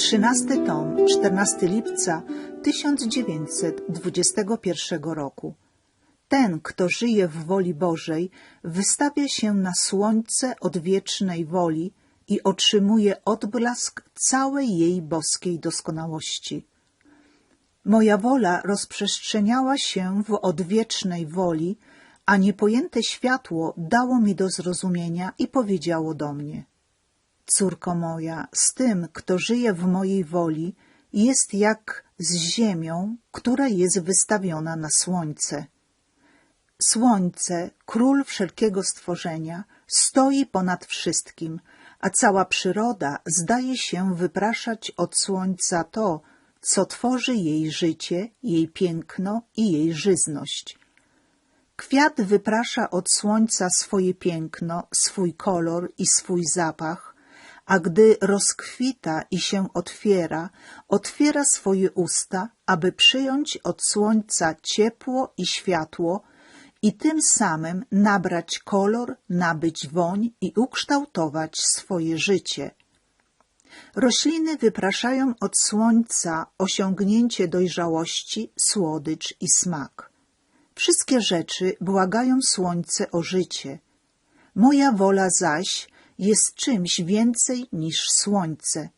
13 tom, 14 lipca 1921 roku. Ten, kto żyje w woli Bożej, wystawia się na słońce odwiecznej woli i otrzymuje odblask całej jej boskiej doskonałości. Moja wola rozprzestrzeniała się w odwiecznej woli, a niepojęte światło dało mi do zrozumienia i powiedziało do mnie – Córko moja, z tym, kto żyje w mojej woli, jest jak z ziemią, która jest wystawiona na słońce. Słońce, król wszelkiego stworzenia, stoi ponad wszystkim, a cała przyroda zdaje się wypraszać od słońca to, co tworzy jej życie, jej piękno i jej żyzność. Kwiat wyprasza od słońca swoje piękno, swój kolor i swój zapach, a gdy rozkwita i się otwiera, otwiera swoje usta, aby przyjąć od słońca ciepło i światło i tym samym nabrać kolor, nabyć woń i ukształtować swoje życie. Rośliny wypraszają od słońca osiągnięcie dojrzałości, słodycz i smak. Wszystkie rzeczy błagają słońce o życie. Moja wola zaś jest czymś więcej niż słońce.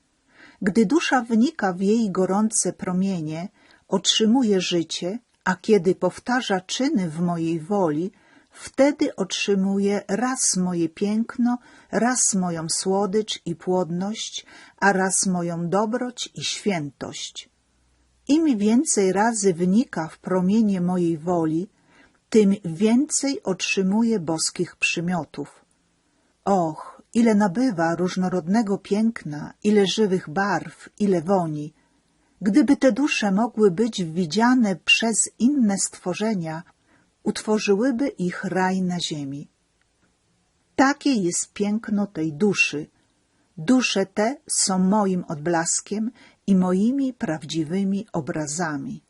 Gdy dusza wnika w jej gorące promienie, otrzymuje życie, a kiedy powtarza czyny w mojej woli, wtedy otrzymuje raz moje piękno, raz moją słodycz i płodność, a raz moją dobroć i świętość. Im więcej razy wnika w promienie mojej woli, tym więcej otrzymuje boskich przymiotów. Och, ile nabywa różnorodnego piękna, ile żywych barw, ile woni. Gdyby te dusze mogły być widziane przez inne stworzenia, utworzyłyby ich raj na ziemi. Takie jest piękno tej duszy. Dusze te są moim odblaskiem i moimi prawdziwymi obrazami.